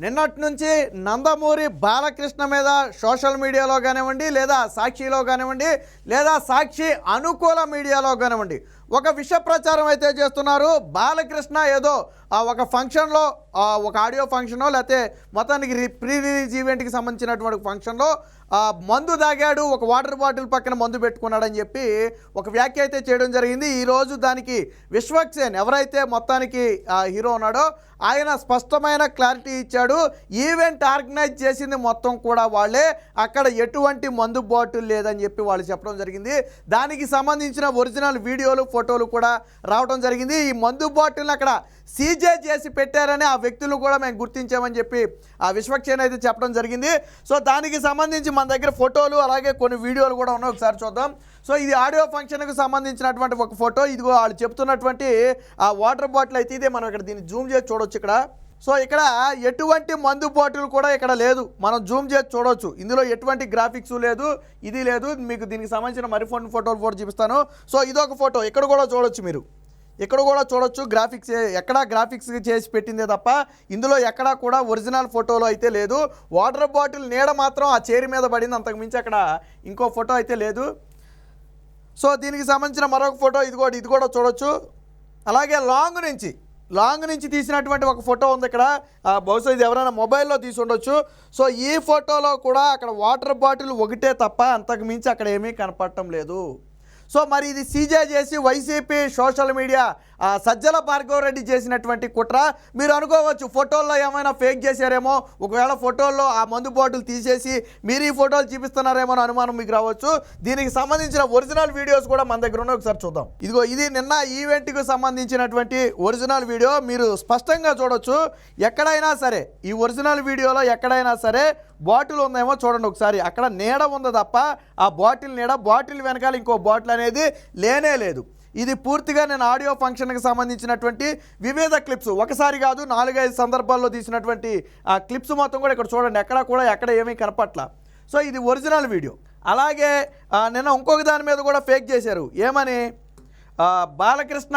నిన్నటి నుంచి నందమూరి బాలకృష్ణ మీద సోషల్ మీడియాలో కానివ్వండి లేదా సాక్షిలో కానివ్వండి లేదా సాక్షి అనుకూల మీడియాలో కానివ్వండి ఒక విష ప్రచారం అయితే చేస్తున్నారు. బాలకృష్ణ ఏదో ఆ, ఒక ఫంక్షన్లో ఒక ఆడియో ఫంక్షనో లేకపోతే మొత్తానికి ప్రీ రిలీజ్ ఈవెంట్కి సంబంధించినటువంటి ఫంక్షన్లో మందు తాగాడు ఒక వాటర్ బాటిల్ పక్కన మందు పెట్టుకున్నాడని చెప్పి ఒక వ్యాఖ్య అయితే చేయడం జరిగింది. ఈరోజు దానికి విశ్వక్సేన్ ఎవరైతే మొత్తానికి హీరో ఉన్నాడో ఆయన స్పష్టమైన క్లారిటీ ఇచ్చాడు. ఈవెంట్ ఆర్గనైజ్ చేసింది మొత్తం కూడా వాళ్ళే. అక్కడ ఎటువంటి మందు బాటిల్ లేదని చెప్పి వాళ్ళు చెప్పడం జరిగింది. దానికి సంబంధించిన ఒరిజినల్ వీడియోలు ఫోటోలు కూడా రావడం జరిగింది. ఈ మందు బాటిల్ని అక్కడ సీజే చేసి పెట్టారని ఆ వ్యక్తులు కూడా మేము గుర్తించామని చెప్పి ఆ విశ్వక్సేన్ అయితే చెప్పడం జరిగింది. సో దానికి సంబంధించి మన దగ్గర ఫోటోలు అలాగే కొన్ని వీడియోలు కూడా ఉన్నాయి. ఒకసారి చూద్దాం. సో ఇది ఆడియో ఫంక్షన్కు సంబంధించినటువంటి ఒక ఫోటో. ఇదిగో వాళ్ళు చెప్తున్నటువంటి ఆ వాటర్ బాటిల్ అయితే ఇదే. మనం ఇక్కడ దీన్ని జూమ్ చేసి చూడొచ్చు ఇక్కడ. సో ఇక్కడ ఎటువంటి మందు బాటిల్ కూడా ఇక్కడ లేదు. మనం జూమ్ చేసి చూడవచ్చు ఇందులో ఎటువంటి గ్రాఫిక్స్ లేదు ఇది లేదు. మీకు దీనికి సంబంధించిన మరిఫోన్ ఫోటోలు కూడా చూపిస్తాను. సో ఇదొక ఫోటో. ఇక్కడ కూడా చూడొచ్చు మీరు. ఇక్కడ కూడా చూడొచ్చు. గ్రాఫిక్స్ ఎక్కడా గ్రాఫిక్స్ చేసి పెట్టిందే తప్ప ఇందులో ఎక్కడా కూడా ఒరిజినల్ ఫోటోలో అయితే లేదు. వాటర్ బాటిల్ నీడ మాత్రం ఆ చైర్ మీద పడింది అంతకు మించి అక్కడ ఇంకో ఫోటో అయితే లేదు. సో దీనికి సంబంధించిన మరొక ఫోటో ఇది కూడా ఇది కూడా చూడొచ్చు. అలాగే లాంగ్ నుంచి లాంగ్ నుంచి తీసినటువంటి ఒక ఫోటో ఉంది ఇక్కడ. బహుశా ఇది ఎవరైనా మొబైల్లో తీసి ఉండొచ్చు. సో ఈ ఫోటోలో కూడా అక్కడ వాటర్ బాటిల్ ఒకటే తప్ప అంతకు మించి అక్కడ ఏమీ కనపడటం లేదు. సో మరి ఇది సీజే చేసి వైసీపీ సోషల్ మీడియా సజ్జల భార్గవరెడ్డి చేసినటువంటి కుట్ర మీరు అనుకోవచ్చు ఫోటోల్లో ఏమైనా ఫేక్ చేశారేమో ఒకవేళ ఫోటోల్లో ఆ మందు బాటిల్ తీసేసి మీరు ఈ ఫోటోలు చూపిస్తున్నారేమో అని అనుమానం మీకు రావచ్చు. దీనికి సంబంధించిన ఒరిజినల్ వీడియోస్ కూడా మన దగ్గర ఉన్నాయి ఒకసారి చూద్దాం. ఇదిగో ఇది నిన్న ఈవెంట్కి సంబంధించినటువంటి ఒరిజినల్ వీడియో. మీరు స్పష్టంగా చూడొచ్చు. ఎక్కడైనా సరే ఈ ఒరిజినల్ వీడియోలో ఎక్కడైనా సరే బాటిల్ ఉందేమో చూడండి ఒకసారి. అక్కడ నీడ ఉంది తప్ప ఆ బాటిల్ నీడ బాటిల్ వెనకాల ఇంకో బాటిల్ అనేది లేనే లేదు. ఇది పూర్తిగా నేను ఆడియో ఫంక్షన్కి సంబంధించినటువంటి వివిధ క్లిప్స్. ఒకసారి కాదు నాలుగైదు సందర్భాల్లో తీసినటువంటి ఆ క్లిప్స్ మొత్తం కూడా ఇక్కడ చూడండి. ఎక్కడ కూడా ఎక్కడ ఏమీ కనపట్ల. సో ఇది ఒరిజినల్ వీడియో. అలాగే నిన్న ఇంకొక దాని మీద కూడా ఫేక్ చేశారు. ఏమని? బాలకృష్ణ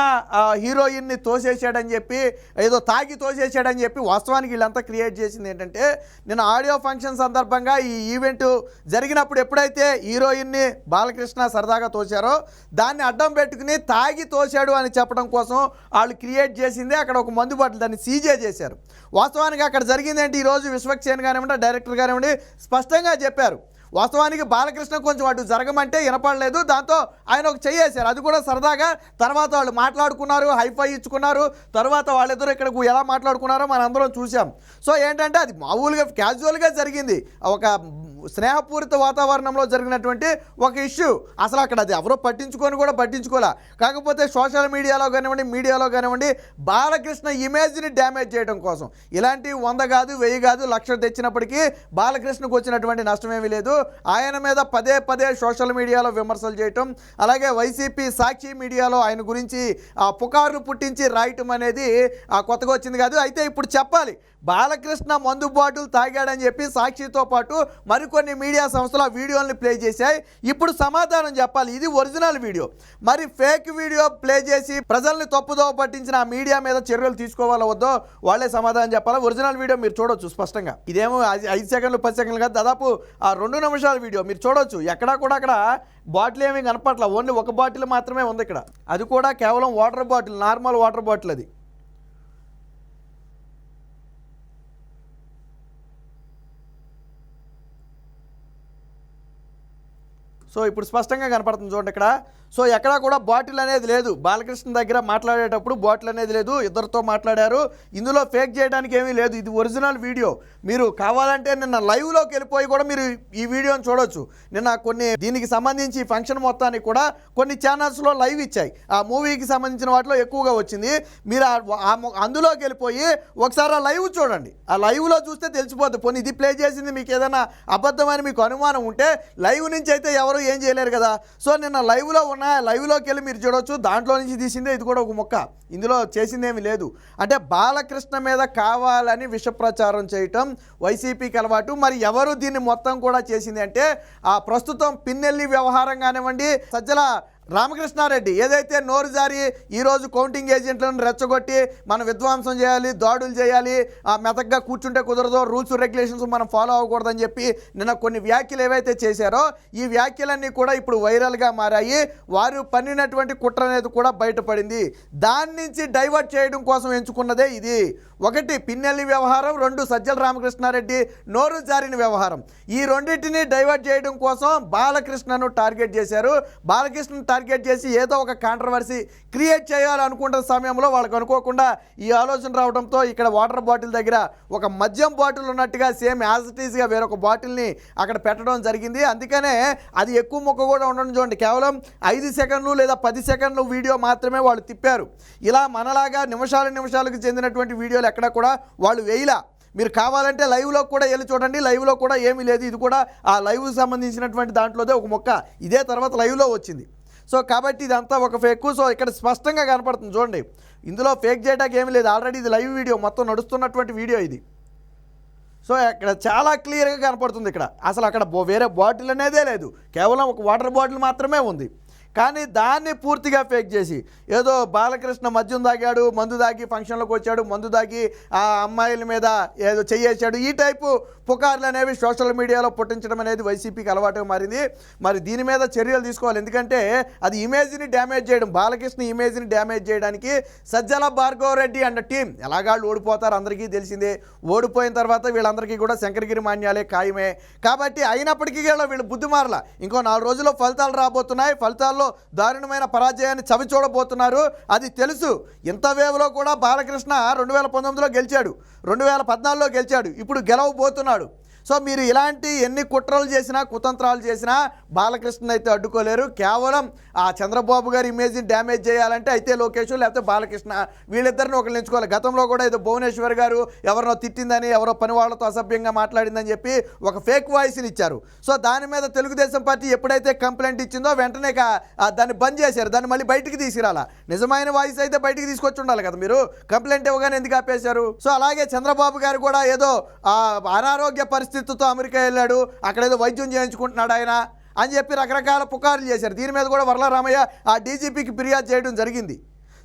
హీరోయిన్ని తోసేసాడని చెప్పి ఏదో తాగి తోసేసాడని చెప్పి వాస్తవానికి వీళ్ళంతా క్రియేట్ చేసింది ఏంటంటే నేను ఆడియో ఫంక్షన్ సందర్భంగా ఈ ఈవెంట్ జరిగినప్పుడు ఎప్పుడైతే హీరోయిన్ని బాలకృష్ణ సరదాగా తోశారో దాన్ని అడ్డం పెట్టుకుని తాగి తోశాడు అని చెప్పడం కోసం వాళ్ళు క్రియేట్ చేసింది అక్కడ ఒక మందు బాటిల్ దాన్ని సీజే చేశారు. వాస్తవానికి అక్కడ జరిగింది ఏంటి? ఈరోజు విశ్వక్సేన్ కానివ్వండి డైరెక్టర్ కానివ్వండి స్పష్టంగా చెప్పారు. వాస్తవానికి బాలకృష్ణ కొంచెం అటు జరగమంటే వినపడలేదు. దాంతో ఆయన ఒక చెయ్యేశారు అది కూడా సరదాగా తర్వాత వాళ్ళు మాట్లాడుకున్నారు హైఫై ఇచ్చుకున్నారు. తర్వాత వాళ్ళిద్దరూ ఇక్కడ ఎలా మాట్లాడుకున్నారో మనందరం చూసాం సో ఏంటంటే అది మామూలుగా క్యాజువల్గా జరిగింది. ఒక స్నేహపూరిత వాతావరణంలో జరిగినటువంటి ఒక ఇష్యూ. అసలు అక్కడ అది ఎవరో పట్టించుకొని కూడా పట్టించుకోలే. కాకపోతే సోషల్ మీడియాలో కానివ్వండి మీడియాలో కానివ్వండి బాలకృష్ణ ఇమేజ్ని డ్యామేజ్ చేయడం కోసం. ఇలాంటి వంద కాదు వెయ్యి కాదు లక్షలు తెచ్చినప్పటికీ బాలకృష్ణకు వచ్చినటువంటి నష్టమేమీ లేదు. ఆయన మీద పదే పదే సోషల్ మీడియాలో విమర్శలు చేయటం అలాగే వైసీపీ సాక్షి మీడియాలో ఆయన గురించి ఆ పుకార్లు పుట్టించి రాయటం అనేది ఆ కొత్తగా వచ్చింది కాదు. అయితే ఇప్పుడు చెప్పాలి బాలకృష్ణ మందు బాటిల్ తాగాడని చెప్పి సాక్షితో పాటు మరి కొన్ని మీడియా సంస్థలు ఆ వీడియోని ప్లే చేశాయి. ఇప్పుడు సమాధానం చెప్పాలి. ఇది ఒరిజినల్ వీడియో. మరి ఫేక్ వీడియో ప్లే చేసి ప్రజల్ని తప్పుదోవ పట్టించిన ఆ మీడియా మీద చర్యలు తీసుకోవాలో వద్దో వాళ్ళే సమాధానం చెప్పాలి? ఒరిజినల్ వీడియో మీరు చూడొచ్చు స్పష్టంగా. ఇదేమో ఐదు సెకండ్లు పది సెకండ్లు కాదు. దాదాపు ఆ రెండు నిమిషాల వీడియో మీరు చూడొచ్చు. ఎక్కడా కూడా అక్కడ బాటిల్ ఏమీ కనపట్ల ఓన్లీ ఒక బాటిల్ మాత్రమే ఉంది ఇక్కడ. అది కూడా కేవలం water bottle normal water bottle అది. సో ఇప్పుడు స్పష్టంగా కనపడుతుంది చూడండి ఇక్కడ. సో ఎక్కడా కూడా బాటిల్ అనేది లేదు. బాలకృష్ణ దగ్గర మాట్లాడేటప్పుడు బాటిల్ అనేది లేదు. ఇద్దరితో మాట్లాడారు. ఇందులో ఫేక్ చేయడానికి ఏమీ లేదు. ఇది ఒరిజినల్ వీడియో. మీరు కావాలంటే నిన్న లైవ్లోకి వెళ్ళిపోయి కూడా మీరు ఈ వీడియోని చూడొచ్చు. నిన్న కొన్ని దీనికి సంబంధించి ఫంక్షన్ మొత్తానికి కూడా కొన్ని ఛానల్స్లో లైవ్ ఇచ్చాయి. ఆ మూవీకి సంబంధించిన వాటిలో ఎక్కువగా వచ్చింది. మీరు ఆ- అందులోకి వెళ్ళిపోయి ఒకసారి ఆ లైవ్ చూడండి. ఆ లైవ్లో చూస్తే తెలిసిపోద్ది. పోనీ ఇది ప్లే చేసింది మీకు ఏదైనా అబద్ధమని మీకు అనుమానం ఉంటే లైవ్ నుంచి అయితే ఎవరు ఏం చేయలేరు కదా. సో నిన్న లైవ్లో ఉన్న లైవ్లోకి వెళ్ళి మీరు చూడొచ్చు. దాంట్లో నుంచి తీసిందే ఇది కూడా ఒక మొక్క. ఇందులో చేసిందేమీ లేదు. అంటే బాలకృష్ణ మీద కావాలని విషప్రచారం చేయటం వైసీపీకి అలవాటు. మరి ఎవరు దీన్ని మొత్తం కూడా చేసింది అంటే ఆ ప్రస్తుతం పిన్నెల్లి వ్యవహారం కానివ్వండి సజ్జల రామకృష్ణారెడ్డి ఏదైతే నోరు జారి ఈరోజు కౌంటింగ్ ఏజెంట్లను రెచ్చగొట్టి మనం విధ్వంసం చేయాలి దాడులు చేయాలి ఆ మెతగ్గా కూర్చుంటే కుదరదు రూల్స్ రెగ్యులేషన్స్ మనం ఫాలో అవ్వకూడదని చెప్పి నిన్న కొన్ని వ్యాఖ్యలు ఏవైతే చేశారో ఈ వ్యాఖ్యలన్నీ కూడా ఇప్పుడు వైరల్గా మారాయి. వారు పన్నినటువంటి కుట్ర అనేది కూడా బయటపడింది. దాని నుంచి డైవర్ట్ చేయడం కోసం ఎంచుకున్నదే ఇది. ఒకటి పిన్నెల్లి వ్యవహారం. రెండు సజ్జల రామకృష్ణారెడ్డి నోరు జారిన వ్యవహారం. ఈ రెండింటిని డైవర్ట్ చేయడం కోసం బాలకృష్ణను టార్గెట్ చేశారు. బాలకృష్ణ టార్గెట్ చేసి ఏదో ఒక కాంట్రవర్సీ క్రియేట్ చేయాలనుకుంటున్న సమయంలో వాళ్ళకు అనుకోకుండా ఈ ఆలోచన రావడంతో ఇక్కడ వాటర్ బాటిల్ దగ్గర ఒక మద్యం బాటిల్ ఉన్నట్టుగా సేమ్ యాజ్ ఇట్ ఈస్గా వేరొక బాటిల్ని అక్కడ పెట్టడం జరిగింది. అందుకనే అది ఎక్కువ మొక్క కూడా ఉండడం చూడండి. కేవలం ఐదు సెకండ్లు లేదా పది సెకండ్లు వీడియో మాత్రమే వాళ్ళు తిప్పారు. ఇలా మనలాగా నిమిషాలు నిమిషాలకు చెందినటువంటి వీడియోలు ఎక్కడ కూడా వాళ్ళు వేయలా. మీరు కావాలంటే లైవ్లో కూడా వెళ్ళి చూడండి. లైవ్లో కూడా ఏమీ లేదు. ఇది కూడా ఆ లైవ్ సంబంధించినటువంటి దాంట్లోదే ఒక మొక్క. ఇదే తర్వాత లైవ్లో వచ్చింది. సో కాబట్టి ఇదంతా ఒక ఫేక్. సో ఇక్కడ స్పష్టంగా కనపడుతుంది. చూడండి. ఇందులో ఫేక్ చేయడానికి ఏమీ లేదు. ఆల్రెడీ ఇది లైవ్ వీడియో. మొత్తం నడుస్తున్నటువంటి వీడియో ఇది. సో ఇక్కడ చాలా క్లియర్గా కనపడుతుంది ఇక్కడ. అసలు అక్కడ వేరే బాటిల్ అనేదే లేదు. కేవలం ఒక వాటర్ బాటిల్ మాత్రమే ఉంది. కానీ దాన్ని పూర్తిగా ఫేక్ చేసి ఏదో బాలకృష్ణ మద్యం తాగాడు మందు తాగి ఫంక్షన్లోకి వచ్చాడు మందు తాగి ఆ అమ్మాయిల మీద ఏదో చెయ్యేశాడు ఈ టైపు పుకార్లు అనేవి సోషల్ మీడియాలో పుట్టించడం అనేది వైసీపీకి అలవాటుగా మారింది. మరి దీని మీద చర్యలు తీసుకోవాలి. ఎందుకంటే అది ఇమేజ్ని డ్యామేజ్ చేయడం బాలకృష్ణ ఇమేజ్ని డ్యామేజ్ చేయడానికి సజ్జల భార్గవ రెడ్డి అండ్ టీం ఎలాగాళ్ళు ఓడిపోతారు అందరికీ తెలిసిందే. ఓడిపోయిన తర్వాత వీళ్ళందరికీ కూడా శంకరగిరి మాన్యాలే ఖాయమే. కాబట్టి అయినప్పటికీ వీళ్ళు బుద్ధి మారల ఇంకో నాలుగు రోజుల్లో ఫలితాలు రాబోతున్నాయి. ఫలితాల్లో దారుణమైన పరాజయాన్ని చవిచూడబోతున్నారు అది తెలుసు. ఇంత వేవ్లో కూడా బాలకృష్ణ రెండు వేల పంతొమ్మిదిలో గెలిచాడు. రెండు వేల పద్నాలుగులో గెలిచాడు. ఇప్పుడు గెలవబోతున్నాడు. సో మీరు ఇలాంటి ఎన్ని కుట్రలు చేసినా కుతంత్రాలు చేసినా బాలకృష్ణ అయితే అడ్డుకోలేరు. కేవలం ఆ చంద్రబాబు గారి ఇమేజ్ని డ్యామేజ్ చేయాలంటే అయితే లోకేష్ లేకపోతే బాలకృష్ణ వీళ్ళిద్దరిని ఒకరిని ఎంచుకోవాలి గతంలో కూడా ఏదో భువనేశ్వర్ గారు ఎవరినో తిట్టిందని ఎవరో పని వాళ్ళతో అసభ్యంగా మాట్లాడిందని చెప్పి ఒక ఫేక్ వాయిస్ని ఇచ్చారు. సో దాని మీద తెలుగుదేశం పార్టీ ఎప్పుడైతే కంప్లైంట్ ఇచ్చిందో వెంటనే దాన్ని బంద్ చేశారు. దాన్ని మళ్ళీ బయటికి తీసుకురాలా. నిజమైన వాయిస్ అయితే బయటికి తీసుకొచ్చి ఉండాలి కదా మీరు. కంప్లైంట్ ఇవ్వగానే ఎందుకు ఆపేశారు? సో అలాగే చంద్రబాబు గారు కూడా ఏదో అనారోగ్య పరిస్థితి పరిస్థితితో అమెరికా వెళ్ళాడు. అక్కడ ఏదో వైద్యం చేయించుకుంటున్నాడు ఆయన అని చెప్పి రకరకాల పుకార్లు చేశారు. దీని మీద కూడా వరలరామయ్య ఆ డీజీపీకి ఫిర్యాదు చేయడం జరిగింది.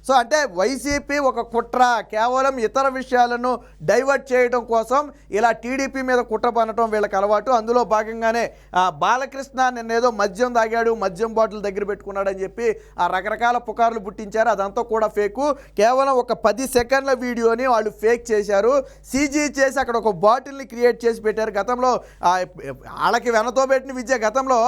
సో అంటే వైసీపీ ఒక కుట్ర కేవలం ఇతర విషయాలను డైవర్ట్ చేయడం కోసం ఇలా టీడీపీ మీద కుట్ర పనటం వీళ్ళకి అలవాటు. అందులో భాగంగానే బాలకృష్ణ నిన్నేదో మద్యం తాగాడు మద్యం బాటిల్ దగ్గర పెట్టుకున్నాడని చెప్పి ఆ రకరకాల పుకార్లు పుట్టించారు. అదంతా కూడా ఫేకు. కేవలం ఒక పది సెకండ్ల వీడియోని వాళ్ళు ఫేక్ చేశారు. సీజీ చేసి అక్కడ ఒక బాటిల్ని క్రియేట్ చేసి పెట్టారు. గతంలో వాళ్ళకి వెనతో పెట్టిన విద్య గతంలో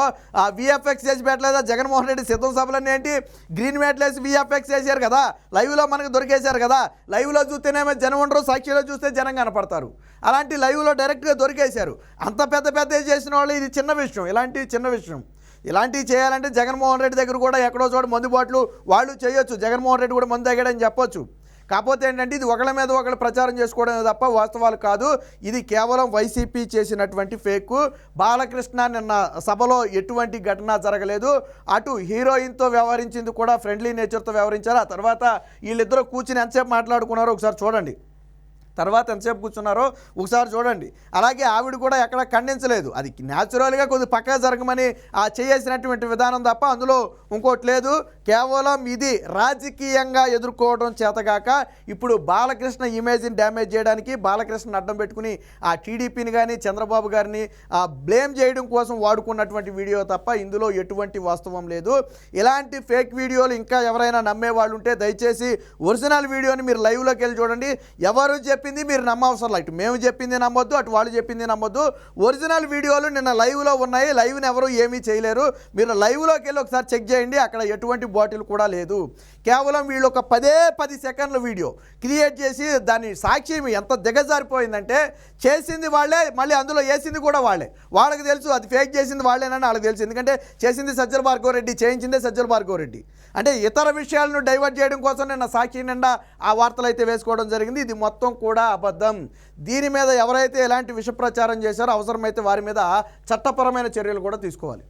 విఎఫ్ఎక్స్ చేసి పెట్టలేదా? జగన్మోహన్ రెడ్డి సిద్ధం సభలన్నీ ఏంటి? గ్రీన్ మ్యాట్లు వేసి విఎఫ్ఎక్స్ చేశారు కదా. లైవ్లో మనకు దొరికేశారు కదా? లైవ్లో చూస్తేనేమో జనం ఉండరు సాక్షిలో చూస్తే జనం కనపడతారు. అలాంటి లైవ్లో డైరెక్ట్గా దొరికేశారు. అంత పెద్ద పెద్ద చేసిన వాళ్ళు? ఇది చిన్న విషయం ఇలాంటి చిన్న విషయం. ఇలాంటివి చేయాలంటే జగన్మోహన్ రెడ్డి దగ్గర కూడా ఎక్కడో చోట మందు బాట్లు వాళ్ళు చేయొచ్చు. జగన్మోహన్ రెడ్డి కూడా మందు తగ్గాడని చెప్పొచ్చు. కాకపోతే ఏంటంటే ఇది ఒకళ్ళ మీద ఒకళ్ళు ప్రచారం చేసుకోవడమే తప్ప వాస్తవాలు కాదు. ఇది కేవలం వైసీపీ చేసినటువంటి ఫేక్. బాలకృష్ణ నిన్న సభలో ఎటువంటి ఘటన జరగలేదు. అటు హీరోయిన్తో వ్యవహరించింది కూడా ఫ్రెండ్లీ నేచర్తో వ్యవహరించారు. ఆ తర్వాత వీళ్ళిద్దరూ కూర్చుని ఎంతసేపు మాట్లాడుకున్నారో ఒకసారి చూడండి. తర్వాత ఎంతసేపు కూర్చున్నారో ఒకసారి చూడండి. అలాగే ఆవిడ కూడా ఎక్కడ ఖండించలేదు. అది న్యాచురల్గా కొద్ది పక్కగా జరగమని ఆ చేయాల్సినటువంటి విధానం తప్ప అందులో ఇంకోటి లేదు. కేవలం ఇది రాజకీయంగా ఎదుర్కోవడం చేతగాక ఇప్పుడు బాలకృష్ణ ఇమేజ్ని డ్యామేజ్ చేయడానికి బాలకృష్ణ అడ్డం పెట్టుకుని ఆ టీడీపీని కానీ చంద్రబాబు గారిని ఆ బ్లేమ్ చేయడం కోసం వాడుకున్నటువంటి వీడియో తప్ప ఇందులో ఎటువంటి వాస్తవం లేదు. ఇలాంటి ఫేక్ వీడియోలు ఇంకా ఎవరైనా నమ్మే వాళ్ళు ఉంటే దయచేసి ఒరిజినల్ వీడియోని మీరు లైవ్లోకి వెళ్ళి చూడండి. ఎవరు చెప్పింది మీరు నమ్మవసరం. ఇటు మేము చెప్పింది నమ్మొద్దు అటు వాళ్ళు చెప్పింది నమ్మొద్దు. ఒరిజినల్ వీడియోలు నిన్న లైవ్లో ఉన్నాయి. లైవ్ని ఎవరు ఏమీ చేయలేరు. మీరు లైవ్లోకి వెళ్ళి ఒకసారి చెక్ చేయండి. అక్కడ ఎటువంటి బాటిల్ కూడా లేదు. కేవలం వీళ్ళు ఒక పదే పది సెకండ్ల వీడియో క్రియేట్ చేసి దాని సాక్షి ఎంత దిగజారిపోయిందంటే చేసింది వాళ్ళే మళ్ళీ అందులో వేసింది కూడా వాళ్ళే. వాళ్ళకి తెలుసు అది ఫేక్ చేసింది వాళ్ళేనని వాళ్ళకి తెలుసు. ఎందుకంటే చేసింది సజ్జల భార్గవ రెడ్డి చేయించిందే సజ్జల భార్గవ రెడ్డి. అంటే ఇతర విషయాలను డైవర్ట్ చేయడం కోసం నిన్న సాక్షి నిండా ఆ వార్తలు అయితే వేసుకోవడం జరిగింది. ఇది మొత్తం కూడా అబద్ధం. దీని మీద ఎవరైతే ఎలాంటి విష ప్రచారం చేశారో అవసరమైతే వారి మీద చట్టపరమైన చర్యలు కూడా తీసుకోవాలి.